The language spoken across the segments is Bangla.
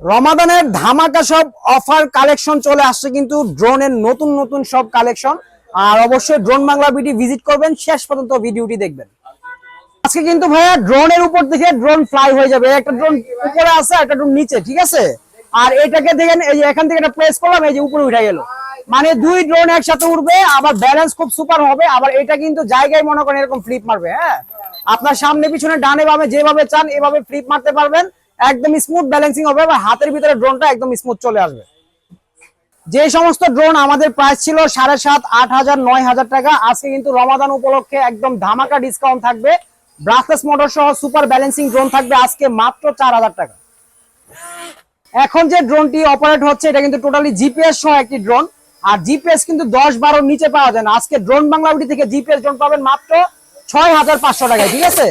রমাদানের ধামাকা সব অফার কালেকশন চলে আসছে কিন্তু ড্রোনের নতুন নতুন সব কালেকশন আর অবশ্যই ড্রোন বাংলা বিডি ভিজিট করবেন, শেষ পর্যন্ত ভিডিওটি দেখবেন। আজকে কিন্তু ভাইয়া ড্রোনের উপর থেকে ড্রোন ফ্লাই হয়ে যাবে। একটা ড্রোন উপরে আছে একটা ড্রোন নিচে, ঠিক আছে? আর এটাকে দেখেন, এই যে এখান থেকে এটা প্রেস করলাম, এই যে উপরে উঠে গেল। মানে দুই ড্রোন একসাথে উঠবে আবার ব্যালেন্স খুব সুপার হবে। আবার এটা কিন্তু জায়গায় মনে করেন এরকম ফ্লিপ মারবে হ্যাঁ? আপনার সামনে, পিছনে, ডানে, বামে যেভাবে চান, এভাবে ফ্লিপ মারতে পারবেন। একদম স্মুথ ব্যালেন্সিং হবে আর হাতের ভিতরে ড্রোনটা একদম স্মুথ চলে আসবে। যে সমস্ত ড্রোন আমাদের প্রাইস ছিল সাড়ে সাত, আট হাজার, নয় হাজার টাকা, আজকে কিন্তু রমাদান উপলক্ষে একদম ধামাকা ডিসকাউন্ট থাকবে। ব্রাসলেস মোটর সহ সুপার ব্যালেন্সিং ড্রোন থাকবে আজকে মাত্র চার হাজার টাকা। এখন যে ড্রোনটি অপারেট হচ্ছে, এটা কিন্তু টোটালি জিপিএস সহ একটি ড্রোন আর জিপিএস কিন্তু দশ বারোর নিচে পাওয়া যায় না। আজকে ড্রোন বাংলাউটি থেকে জিপিএস ড্রোন পাবেন মাত্র ছয় হাজার পাঁচশো টাকায় ঠিক আছে?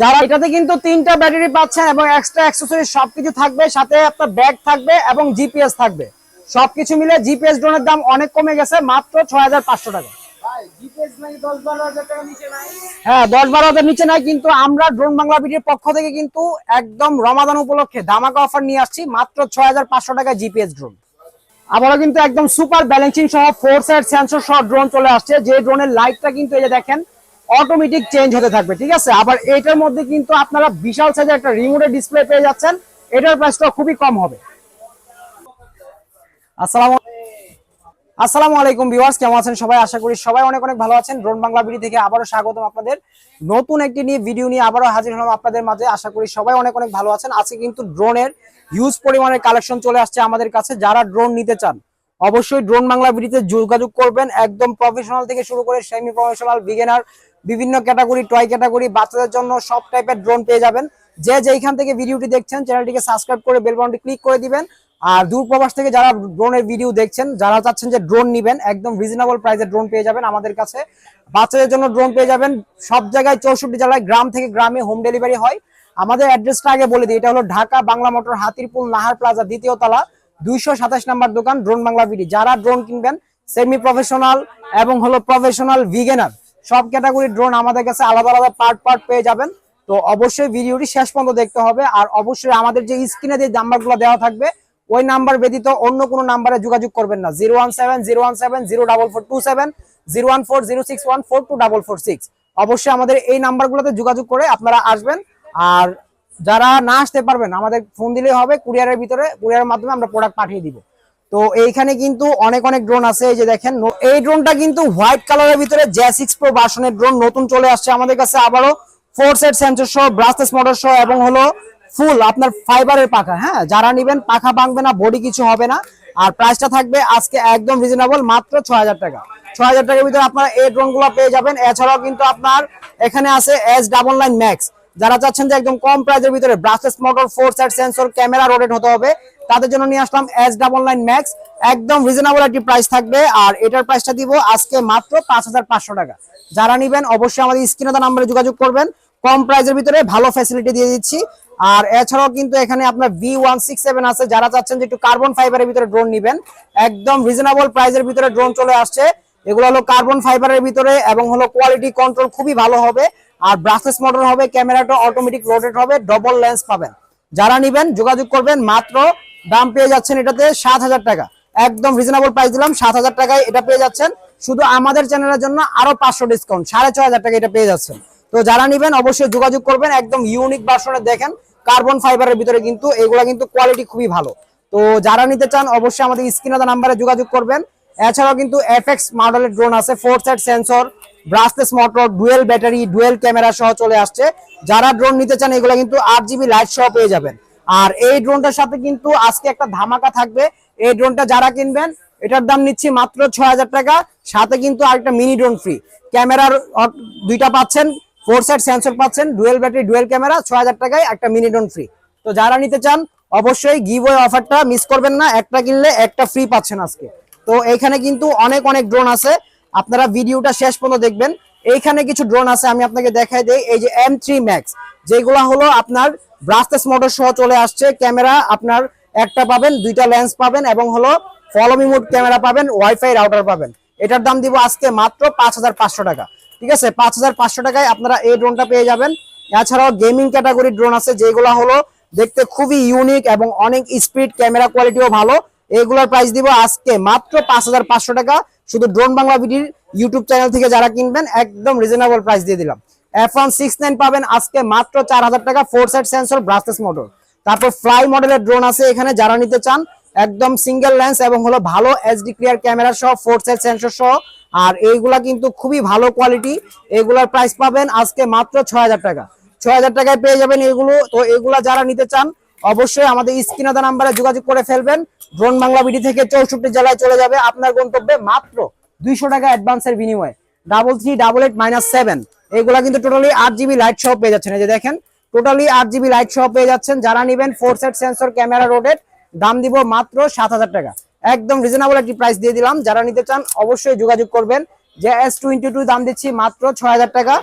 যারা এটাতে কিন্তু তিনটা ব্যাটারি পাচ্ছেন এবং এক্সট্রা অ্যাক্সেসরি সবকিছু থাকবে সাথে আপনার ব্যাগ থাকবে এবং জিপিএস থাকবে। সবকিছু মিলে জিপিএস ড্রোনের দাম অনেক কমে গেছে মাত্র ছয় হাজার পাঁচশো টাকা। হ্যাঁ দশ বারো হাজার নিচে নাই কিন্তু আমরা ড্রোন বাংলা বিটির পক্ষ থেকে কিন্তু একদম রমাদান উপলক্ষে ধামাকা অফার নিয়ে আসছি মাত্র ছয় হাজার পাঁচশো টাকা জিপিএস ড্রোন আবারও কিন্তু একদম সুপার ব্যালেন্সিং সহ ফোর সাইড সেন্সর সহ ড্রোন চলে আসছে যে ড্রোনের লাইটটা কিন্তু এই যে দেখেন অটোমেটিক চেঞ্জ হতে থাকবে, ঠিক আছে? আবার এটার মধ্যে কিন্তু আপনারা বিশাল সাইজের একটা রিমোটের ডিসপ্লে পেয়ে যাচ্ছেন। এটার প্রাইসটা খুবই কম হবে। আসসালামু আসসালামু আলাইকুম ভিউয়ার্স কেমন আছেন সবাই? আশা করি সবাই অনেক অনেক ভালো আছেন। ড্রোন বাংলা ভিডিও থেকে আবারও স্বাগতম আপনাদের। নতুন একটি নিয়ে ভিডিও নিয়ে আবারও হাজির হলাম আপনাদের মাঝে। আশা করি সবাই অনেক অনেক ভালো আছেন। আজকে কিন্তু ড্রোনের হিউজ পরিমাণের কালেকশন চলে আসছে আমাদের কাছে। যারা ড্রোন নিতে চান, অবশ্যই ড্রোন বাংলা ভিডিওতে যোগাযোগ করবেন। একদম প্রফেশনাল থেকে শুরু করে সেমি প্রফেশনাল বিগিনার বিভিন্ন ক্যাটাগরি টয় ক্যাটাগরি বাচ্চাদের জন্য সব টাইপের ড্রোন পেয়ে যাবেন। যে যেখান থেকে ভিডিওটি দেখছেন চ্যানেলটিকে সাবস্ক্রাইব করে বেল বাটনটি ক্লিক করে দিবেন। আর দূর প্রবাস থেকে যারা ড্রোনের ভিডিও দেখছেন, যারা চাচ্ছেন যে ড্রোন নিবেন, একদম রিজনেবল প্রাইসে ড্রোন পেয়ে যাবেন আমাদের কাছে। বাচ্চাদের জন্য ড্রোন পেয়ে যাবেন। সব জায়গায় চৌষট্টি জেলায়, গ্রাম থেকে গ্রামে হোম ডেলিভারি হয়। আমাদের অ্যাড্রেসটা আগে বলে দিই, এটা হলো ঢাকা বাংলা মোটর হাতিরপুল নাহার প্লাজা দ্বিতীয় তলা, দুইশো সাতাশ নাম্বার দোকান ড্রোন বাংলা ভিডি যারা ড্রোন কিনবেন সেমি প্রফেশনাল এবং হলো প্রফেশনাল ভিগেনার সব ক্যাটাগরির ড্রোন আমাদের কাছে আলাদা আলাদা পার্ট পার্ট পেয়ে যাবেন। তো অবশ্যই ভিডিওটি শেষ পর্যন্ত দেখতে হবে। আর অবশ্যই আমাদের যে স্ক্রিনে যে নাম্বারগুলো দেওয়া থাকবে, ওই নাম্বার ব্যতীত অন্য কোনো নাম্বারে যোগাযোগ করবেন না। Zero one seven zero one seven zero double four two seven zero one four zero six one four two double four six অবশ্যই আমাদের এই নাম্বারগুলোতে যোগাযোগ করে আপনারা আসবেন। আর যারা না আসতে পারবেন, আমাদের ফোন দিলেই হবে কুরিয়ারের ভিতরে কুরিয়ারের মাধ্যমে আমরা প্রোডাক্ট পাঠিয়ে দিব। তো এইখানে কিন্তু অনেক অনেক ড্রোন আছে, এই যে দেখেন এই ড্রোনটা কিন্তু হোয়াইট কালারের ভিতরে জে সিক্স প্রো বাসনের ড্রোন নতুন চলে আসছে আমাদের কাছে, আবারও ফোর সেট সেন্সর সহ ব্রাসলেস মোটর সহ, এবং হলো ফুল আপনার ফাইবারের পাখা হ্যাঁ? যারা নিবেন, পাখা ভাঙবে না বডি কিছু হবে না। আর প্রাইসটা থাকবে আজকে একদম রিজনেবল মাত্র ছ হাজার টাকা। ছ হাজার টাকার ভিতরে আপনারা এই ড্রোনগুলো পেয়ে যাবেন। এছাড়াও কিন্তু আপনার এখানে আছে এস ডাবল নাইন ম্যাক্স যারা চাচ্ছেন যে একদম কম প্রাইসের ভিতরে brushless motor four side sensor camera rotate হতে হবে, তাদের জন্য নিয়ে আসলাম এস ডাবল নাইন ম্যাক্স একদম রিজনেবল একটি প্রাইস থাকবে, আর এটার প্রাইসটা দিব আজকে মাত্র পাঁচ হাজার পাঁচশো টাকা। যারা নিবেন অবশ্যই আমাদের স্ক্রিনে নাম্বারে যোগাযোগ করবেন, কম প্রাইসের ভিতরে ভালো ফ্যাসিলিটি দিয়ে দিচ্ছি। আর এছাড়াও কিন্তু এখানে আপনার ভি ওয়ান সিক্স সেভেন আছে, যারা চাচ্ছেন যে একটু কার্বন ফাইবারের ভিতরে ড্রোন নিবেন, একদম রিজনেবল প্রাইজের ভিতরে ড্রোন চলে আসছে। এগুলো হলো কার্বন ফাইবারের ভিতরে এবং হলো কোয়ালিটি কন্ট্রোল খুবই ভালো হবে। আর ব্রাসলেস মোটর হবে ক্যামেরাটা অটোমেটিক রোটেট হবে ডবল লেন্স পাবেন। যারা নিবেন, যোগাযোগ করবেন, মাত্র দাম পেয়ে যাচ্ছেন এটাতে সাত হাজার টাকা। একদম রিজনেবল প্রাইস দিলাম, সাত হাজার টাকায় এটা পেয়ে যাচ্ছেন। শুধু আমাদের চ্যানেলের জন্য আরও পাঁচশো ডিসকাউন্ট সাড়ে ছয় হাজার টাকা এটা পেয়ে যাচ্ছেন। তো যারা নিবেন, অবশ্যই যোগাযোগ করবেন, একদম ইউনিক ভার্সনে দেখেন কার্বন ফাইবারের ভিতরে কিন্তু এগুলা কিন্তু কোয়ালিটি খুবই ভালো। তো যারা নিতে চান, অবশ্যই আমাদের স্ক্রিনে নাম্বারে যোগাযোগ করবেন। এছাড়াও কিন্তু এফএক্স মডেলের ড্রোন আছে four side sensor brushless motor, dual battery, dual camera সহ চলে আসছে। যারা ড্রোন নিতে চান, এগুলো কিন্তু আট জিবি লাইট সহ পেয়ে যাবেন। আর এই ড্রোনটার সাথে কিন্তু আজকে একটা ধামাকা থাকবে। এই ড্রোনটা যারা কিনবেন, এটার দাম নিচ্ছি মাত্র ছয় হাজার টাকা। সাথে কিন্তু আরেকটা মিনি ড্রোন ফ্রি ক্যামেরার দুইটা পাচ্ছেন ফোর সাইড সেন্সর পাচ্ছেন, ডুয়েল ব্যাটারি, ডুয়েল ক্যামেরা, ছয় হাজার টাকায় একটা মিনি ড্রোন ফ্রি তো যারা নিতে চান, অবশ্যই গিভ অফারটা মিস করবেন না। একটা কিনলে একটা ফ্রি পাচ্ছেন আজকে। তো এইখানে কিন্তু অনেক অনেক ড্রোন আছে। আপনারা ভিডিওটা শেষ পর্যন্ত দেখবেন। এইখানে কিছু ড্রোন আছে, আমি আপনাকে দেখাই দেই। এই যে এম থ্রি ম্যাক্স যেগুলো হলো আপনার ব্রাসলেস মোটর সহ চলে আসছে। ক্যামেরা আপনার একটা পাবেন, দুইটা লেন্স পাবেন এবং হলো ফলোমি মোড ক্যামেরা পাবেন ওয়াইফাই রাউটার পাবেন। এটার দাম দিব আজকে মাত্র পাঁচ হাজার পাঁচশো টাকা। ঠিক আছে? পাঁচ হাজার পাঁচশো টাকায় আপনারা এই ড্রোনটা পেয়ে যাবেন। এছাড়াও গেমিং ক্যাটাগরির ড্রোন আছে, যেগুলো হলো দেখতে খুবই ইউনিক এবং অনেক স্পিড ক্যামেরা কোয়ালিটিও ভালো। এগুলোর প্রাইস দিব আজকে মাত্র পাঁচ হাজার পাঁচশো টাকা। শুধু ড্রোন বাংলা ভিডির ইউটিউব চ্যানেল থেকে যারা কিনবেন, একদম রিজনেবল প্রাইস দিয়ে দিলাম। এফ ওয়ান সিক্স নাইন পাবেন আজকে মাত্র চার হাজার টাকা four side sensor brushless motor তারপর ফ্লাই মডেলের ড্রোন আছে এখানে, যারা নিতে চান, একদম সিঙ্গেল লেন্স এবং হলো ভালো এইচডি ক্লিয়ার ক্যামেরা সহ ফোর সাইড সেন্সর সহ। আর এইগুলা কিন্তু খুবই ভালো কোয়ালিটি এগুলার প্রাইস পাবেন আজকে মাত্র ছয় হাজার টাকা। ছয় হাজার টাকায় পেয়ে যাবেন এগুলো। তো এগুলা যারা নিতে চান অবশ্যই আমাদের স্ক্রিনাদা নাম্বারে যোগাযোগ করে ফেলবেন। ড্রোন বাংলা বিডি থেকে চৌষট্টি জেলায় চলে যাবে আপনার গন্তব্যে মাত্র দুইশো টাকা অ্যাডভান্সের বিনিময়ে। Double three, double eight, minus seven. এগুলা কিন্তু টোটালি আট জিবি লাইট সহ পেয়ে যাচ্ছেন। এই যে দেখেন, টোটালি আট জিবি লাইট সহ পেয়ে যাচ্ছেন। যারা নেবেন ফোর সেট সেন্সর, ক্যামেরা, রোডের, দাম দিব মাত্র সাত হাজার টাকা। একদম রিজনেবল একটি প্রাইস দিয়ে দিলাম। যারা নিতে চান, অবশ্যই যোগাযোগ করবেন। যে এস টোয়েন্টি টু দাম দিচ্ছি মাত্র ছয় হাজার টাকা।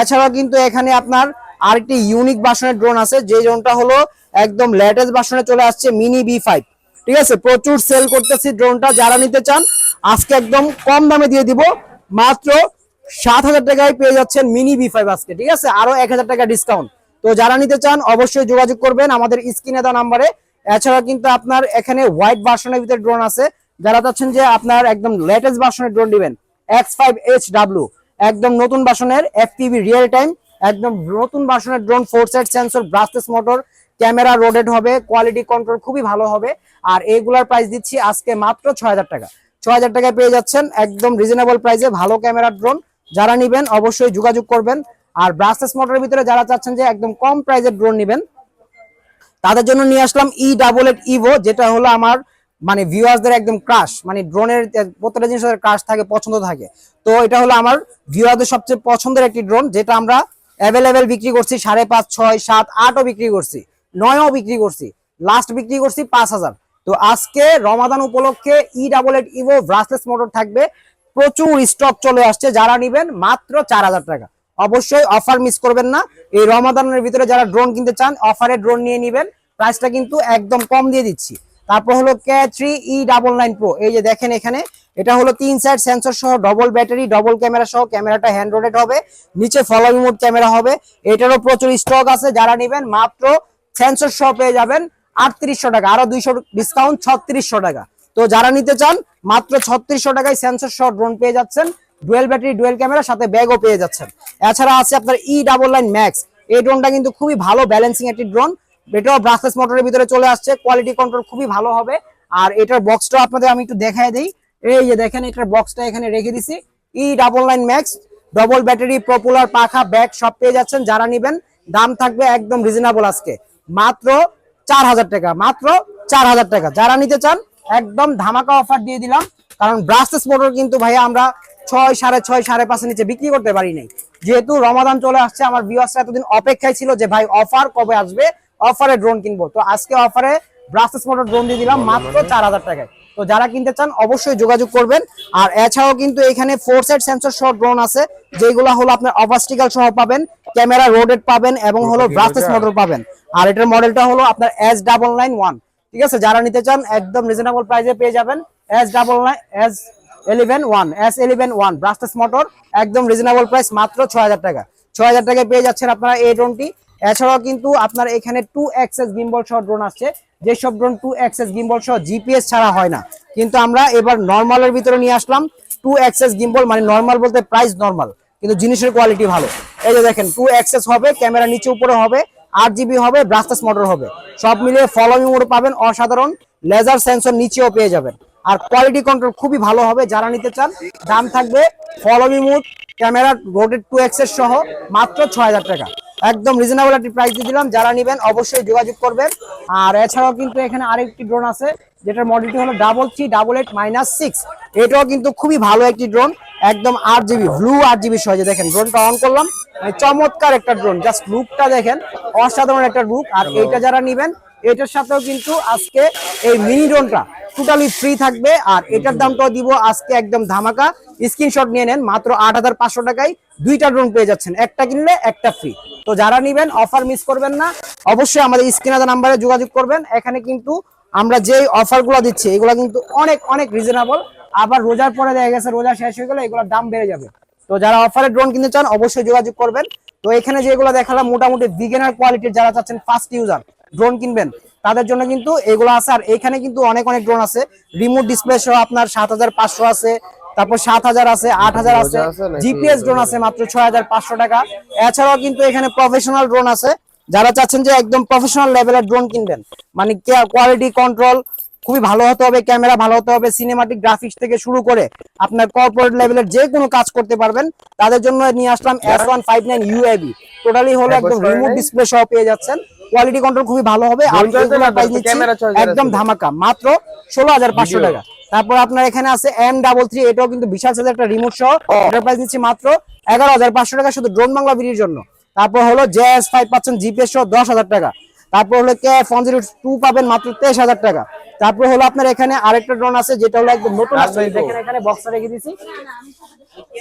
এছাড়াও কিন্তু এখানে আপনার আরেকটি ইউনিক বাসনের ড্রোন আছে, যে ড্রোনটা হলো একদম লেটেস্ট বাসনে চলে আসছে মিনি বি ফাইভ ঠিক আছে? প্রচুর সেল করতেছি ড্রোনটা যারা নিতে চান, আজকে একদম কম দামে দিয়ে দিব, মাত্র সাত হাজার টাকায় পেয়ে যাচ্ছেন মিনি বি ফাইভ আজকে, ঠিক আছে? আরও এক হাজার টাকা ডিসকাউন্ট তো যারা নিতে চান, অবশ্যই যোগাযোগ করবেন আমাদের স্ক্রিনে দেওয়া নাম্বারে। এছাড়া কিন্তু আপনার এখানে হোয়াইট ভার্সনের ভিতরে ড্রোন আছে। যারা চাচ্ছেন যে আপনার একদম লেটেস্ট ভার্সনের ড্রোন দিবেন এক্স ফাইভ এইচ ডাব্লিউ একদম নতুন ভার্সনের এফপিভি রিয়েল টাইম একদম নতুন ভার্সনের drone four side sensor brushless motor camera rotated হবে কোয়ালিটি কন্ট্রোল খুবই ভালো হবে। আর এইগুলার প্রাইস দিচ্ছি আজকে মাত্র ছয় হাজার টাকা। ছয় হাজার টাকায় পেয়ে যাচ্ছেন একদম রিজনেবল প্রাইসে ভালো ক্যামেরা ড্রোন যারা নিবেন অবশ্যই যোগাযোগ করবেন। আর ব্রাসলেস মোটরের ভিতরে যারা চাচ্ছেন যে একদম কম প্রাইসের ড্রোন নিবেন, তাদের জন্য নিয়ে আসলাম ই ডাবল এইট ইভো যেটা হলো আমার মানে ভিউয়ার্সদের একদম ক্রাশ মানে ড্রোনের প্রত্যেকটা জিনিসের ক্রাশ থাকে, পছন্দ থাকে। তো এটা হলো আমার ভিউয়ারদের সবচেয়ে পছন্দের একটি ড্রোন যেটা আমরা অ্যাভেলেবেল বিক্রি করছি সাড়ে পাঁচ, ছয়, সাত, আটও বিক্রি করছি। নয়ও বিক্রি করছি। লাস্ট বিক্রি করছি পাঁচ হাজার। তো আজকে রমাদান উপলক্ষে E double eight Evo brushless motor থাকবে। প্রচুর স্টক চলে আসছে, যারা নিবেন মাত্র চার হাজার টাকা। অবশ্যই অফার মিস করবেন না। এই রমাদানের ভিতরে যারা ড্রোন কিনতে চান অফারে ড্রোন নিয়ে নিবেন। প্রাইসটা কিন্তু একদম কম দিয়ে দিচ্ছি। তারপর হলো K three E double nine pro এই যে দেখেন এখানে এটা হলো তিন সাইড সেন্সর সহ ডবল ব্যাটারি ডবল ক্যামেরা সহ ক্যামেরাটা হ্যান্ড রোডেড হবে, নিচে ফলোইং মোড ক্যামেরা হবে। এটারও প্রচুর স্টক আছে, যারা নেবেন মাত্র সেন্সর সহ পেয়ে যাবেন আটত্রিশশো টাকা, আরও দুইশো ডিসকাউন্ট ছত্রিশশো টাকা। তো যারা নিতে চান, মাত্র ছত্রিশশো টাকায় সেন্সর সহ ড্রোন পেয়ে যাচ্ছেন ডুয়েল ব্যাটারি ডুয়েল ক্যামেরা সাথে ব্যাগও পেয়ে যাচ্ছেন। এছাড়া আছে আপনার ই ডাবল লাইন ম্যাক্স এই ড্রোনটা কিন্তু খুবই ভালো ব্যালেন্সিং একটি ড্রোন এটাও ব্রাসলেস মোটরের ভিতরে চলে আসছে কোয়ালিটি কন্ট্রোল খুবই ভালো হবে। আর এটার বক্সটা আপনাদের আমি একটু দেখাই দিই। এই যে দেখেন এটার বক্সটা এখানে রেখে দিছি। E double nine max double battery popular পাখা ব্যাগ সব পেয়ে যাচ্ছেন। যারা নিবেন দাম থাকবে একদম রিজনেবল আজকে। মাত্র চার হাজার টাকা মাত্র চার হাজার টাকা। যারা নিতে চান একদম ধামাকা অফার দিয়ে দিলাম। কারণ ব্রাসলেস মোটর কিন্তু ভাইয়া আমরা ছয় সাড়ে ছয় সাড়ে পাঁচের নিচে বিক্রি করতে পারি নাই। যেহেতু রমাদান চলে আসছে আমার ভিউয়ার্সরা এতদিন অপেক্ষায় ছিল যে ভাই অফার কবে আসবে? অফারে ড্রোন কিনবো। তো আজকে অফারে ব্রাসলেস মোটর ড্রোন দিয়ে দিলাম মাত্র চার হাজার টাকায়। তো যারা কিনতে চান অবশ্যই যোগাযোগ করবেন। আর এছাড়াও কিন্তু এখানে ফোর সাইড সেন্সর সহ ড্রোন আছে যেগুলো হলো আপনার অবাস্টিক্যাল সহ পাবেন ক্যামেরা রোডেড পাবেন এবং হলো ব্রাসলেস মোটর পাবেন। আর এটার মডেলটা হলো আপনার এস ডাবল নাইন ওয়ান ঠিক আছে? যারা নিতে চান একদম রিজনেবল প্রাইসে পেয়ে যাবেন। S double nine S eleven one S eleven one brushless motor একদম রিজনেবল প্রাইস মাত্র ছয় হাজার টাকা। ছয় হাজার টাকায় পেয়ে যাচ্ছেন আপনারা এই ড্রোনটি এছাড়াও কিন্তু আপনার এখানে টু এক্সেস গিম্বল সহ ড্রোন আসছে। যেসব ড্রোন টু এক্সেস গিম্বল সহ জিপিএস ছাড়া হয় না। কিন্তু আমরা এবার নর্মালের ভিতরে নিয়ে আসলাম। টু এক্সেস গিম্বল মানে নর্মাল বলতে প্রাইস নর্মাল কিন্তু জিনিসের কোয়ালিটি ভালো। এই যে দেখেন টু এক্সেস হবে ক্যামেরা নিচে উপরে হবে, আট জিবি হবে ব্রাসলেস মোটর হবে। সব মিলিয়ে ফলোইং মোড পাবেন, অসাধারণ। লেজার সেন্সর নিচেও পেয়ে যাবেন। আর কোয়ালিটি কন্ট্রোল খুবই ভালো হবে, যারা নিতে চান। দাম থাকবে follow me mode camera rotated two axis সহ মাত্র ছয় হাজার টাকা। একদম রিজনেবল একটি প্রাইস দিয়ে দিলাম। যারা নেবেন অবশ্যই যোগাযোগ করবেন। আর এছাড়াও কিন্তু এখানে আরেকটি ড্রোন আছে, যেটার মডেলটি হলো double three double eight minus six এটাও কিন্তু খুবই ভালো একটি ড্রোন একদম আট জিবি ব্লু আট জিবি সহজে দেখেন ড্রোনটা অন করলাম। মানে চমৎকার একটা ড্রোন জাস্ট লুকটা দেখেন, অসাধারণ একটা লুক আর এইটা যারা নেবেন এটার সাথেও কিন্তু আজকে এই মিনি ড্রোনটা টোটালি ফ্রি থাকবে। আর এটার দামটাও দিব আজকে একদম ধামাকা। স্ক্রিনশট নিয়ে নেন, মাত্র আট হাজার পাঁচশো টাকায় দুইটা ড্রোন পেয়ে যাচ্ছেন। একটা কিনলে, একটা ফ্রি তো যারা নিবেন অফার মিস করবেন না, অবশ্যই আমাদের স্ক্রিনার নাম্বারে যোগাযোগ করবেন। এখানে কিন্তু আমরা যে অফারগুলো দিচ্ছি, এগুলো কিন্তু অনেক অনেক রিজনেবল আবার রোজার পরে দেখা গেছে, রোজা শেষ হয়ে গেলে এগুলোর দাম বেড়ে যাবে। তো যারা অফারে ড্রোন কিনতে চান, অবশ্যই যোগাযোগ করবেন। তো এখানে যেগুলো দেখালাম, মোটামুটি বিগিনার কোয়ালিটির যারা চাচ্ছেন ফার্স্ট ইউজার ড্রোন কিনবেন তাদের জন্য কিন্তু এগুলো আছে। আর এখানে কিন্তু অনেক অনেক ড্রোন আছে। রিমোট ডিসপ্লে সহ আপনার সাত হাজার পাঁচশো আছে তারপর সাত হাজার আছে আট হাজার আছে? জিপিএস ড্রোন আছে মাত্র ছয় হাজার পাঁচশো টাকা। এছাড়াও কিন্তু এখানে প্রফেশনাল ড্রোন আছে। যারা চাচ্ছেন যে একদম প্রফেশনাল লেভেলের ড্রোন কিনবেন মানে কোয়ালিটি কন্ট্রোল খুবই ভালো হতে হবে ক্যামেরা ভালো হতে হবে সিনেমাটিক গ্রাফিক্স থেকে শুরু করে আপনার কর্পোরেট লেভেলের যে কোনো কাজ করতে পারবেন তাদের জন্য নিয়ে আসলাম S one five nine UAV totally হলো একদম রিমোট ডিসপ্লে সহ পেয়ে যাচ্ছেন। কোয়ালিটি কন্ট্রোল খুবই ভালো হবে। আর একদম ধামাকা মাত্র ষোলো হাজার পাঁচশো টাকা। তারপর আপনার এখানে আছে এম ডাবল থ্রি এটাও কিন্তু বিশাল সাইজের একটা রিমোট সহ। এটার প্রাইস নিচ্ছি মাত্র এগারো হাজার পাঁচশো টাকা শুধু ড্রোন বাংলা বিডির জন্য। তারপর হলো জেএস ফাইভ পাচ্ছেন জিপিএস সহ দশ হাজার টাকা। তারপর হলো কে ফোন জিরো টু পাবেন মাত্র তেইশ হাজার টাকা। তারপর হলো আপনার এখানে আরেকটা ড্রোন আছে যেটা হলো একদম নতুন এখানে বক্সটা রেখে দিছি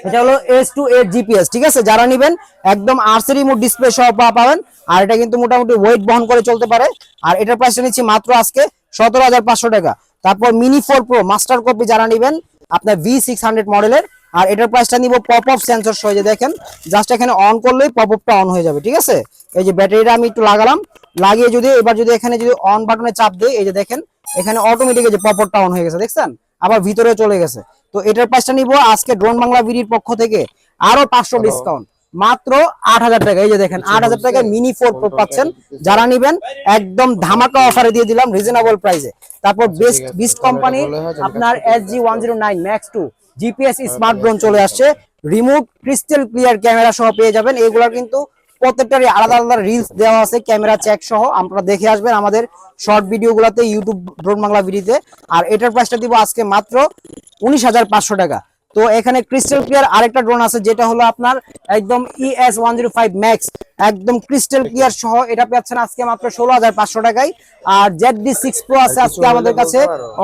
এটা হলো এস টু এইট জিপিএস ঠিক আছে? যারা নিবেন, একদম আর্সের রিমোট ডিসপ্লে সহ পাবেন, আর এটা কিন্তু মোটামুটি ওয়েট বহন করে চলতে পারে। আর এটার প্রাইসটা নিচ্ছি মাত্র আজকে সতেরো হাজার পাঁচশো টাকা। তারপর mini four pro master copy যারা নিবেন, আপনার ভি সিক্স হান্ড্রেড মডেলের আর এটার প্রাইসটা নিব পপ আপ সেন্সর সহ যে দেখেন জাস্ট এখানে অন করলেই পপ আপটা অন হয়ে যাবে, ঠিক আছে? এই যে ব্যাটারিটা আমি একটু লাগালাম। লাগিয়ে যদি, এবার যদি এখানে যদি অন বাটনে চাপ দিই, এই যে দেখেন, এখানে অটোমেটিক যে পপ অন হয়ে গেছে, দেখছেন? আবার ভিতরে চলে গেছে। তো এটার প্রাইসটা নিব আজকে ড্রোন বাংলা বিডির পক্ষ থেকে আরও পাঁচশো ডিসকাউন্ট মাত্র আট হাজার টাকা এই যে দেখেন আট হাজার টাকায় মিনি ফোর পাচ্ছেন। যারা নিবেন একদম ধামাকা অফারে দিয়ে দিলাম রিজনেবল প্রাইসে তারপর বেস্ট বিস্ট কোম্পানি আপনার S G one zero nine max two GPS smart drone চলে আসছে। রিমোট ক্রিস্টাল ক্লিয়ার ক্যামেরা সহ পেয়ে যাবেন। এগুলো কিন্তু প্রত্যেকটারই আলাদা আলাদা রিলস দেওয়া আছে ক্যামেরা চেক সহ। আপনারা দেখে আসবেন আমাদের শর্ট ভিডিও গুলাতে ইউটিউব ড্রোন বাংলা ভিডিওতে আর এটার প্রাইসটা দিব আজকে মাত্র উনিশ হাজার পাঁচশো টাকা। তো এখানে ক্রিস্টাল ক্লিয়ার আরেকটা ড্রোন আছে যেটা হলো আপনার একদম ES one zero five max একদম ক্রিস্টাল ক্লিয়ার সহ। এটা পাচ্ছেন আজকে মাত্র ষোলো হাজার পাঁচশো টাকায়। আর জেড ডি সিক্স প্রো আছে আজকে আমাদের কাছে।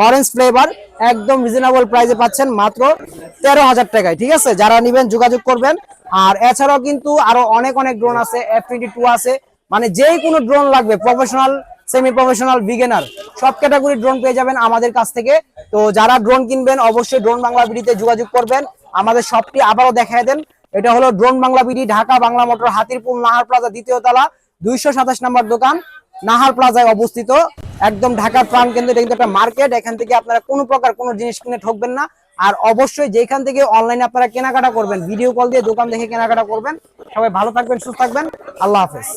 অরেঞ্জ ফ্লেভার একদম রিজনেবল প্রাইসে পাচ্ছেন মাত্র তেরো হাজার টাকায় ঠিক আছে? যারা নিবেন যোগাযোগ করবেন। আর এছাড়াও কিন্তু আরও অনেক অনেক ড্রোন আছে এফ টোয়েন্টি টু আছে। মানে যেই কোনো ড্রোন লাগবে প্রফেশনাল সেমি প্রফেশনাল বিগিনার সব ক্যাটাগরি ড্রোন পেয়ে যাবেন আমাদের কাছ থেকে। তো যারা ড্রোন কিনবেন, অবশ্যই ড্রোন বাংলা বিডিতে যোগাযোগ করবেন। আমাদের শপটি আবারও দেখায় দেন। এটা হলো drone Bangla BD, Dhaka Bangla motor, Hatirpul, Nahar plaza, দ্বিতীয় তলা, দুইশো সাতাশ নম্বর দোকান, নাহার প্লাজায় অবস্থিত। একদম ঢাকার প্রাণ কেন্দ্র, এটা কিন্তু একটা মার্কেট এখান থেকে আপনারা কোনো প্রকার কোনো জিনিস কিনে ঠকবেন না। আর অবশ্যই যেখান থেকে অনলাইনে আপনারা কেনাকাটা করবেন ভিডিও কল দিয়ে দোকান দেখে কেনাকাটা করবেন। সবাই ভালো থাকবেন, সুস্থ থাকবেন। আল্লাহ হাফেজ।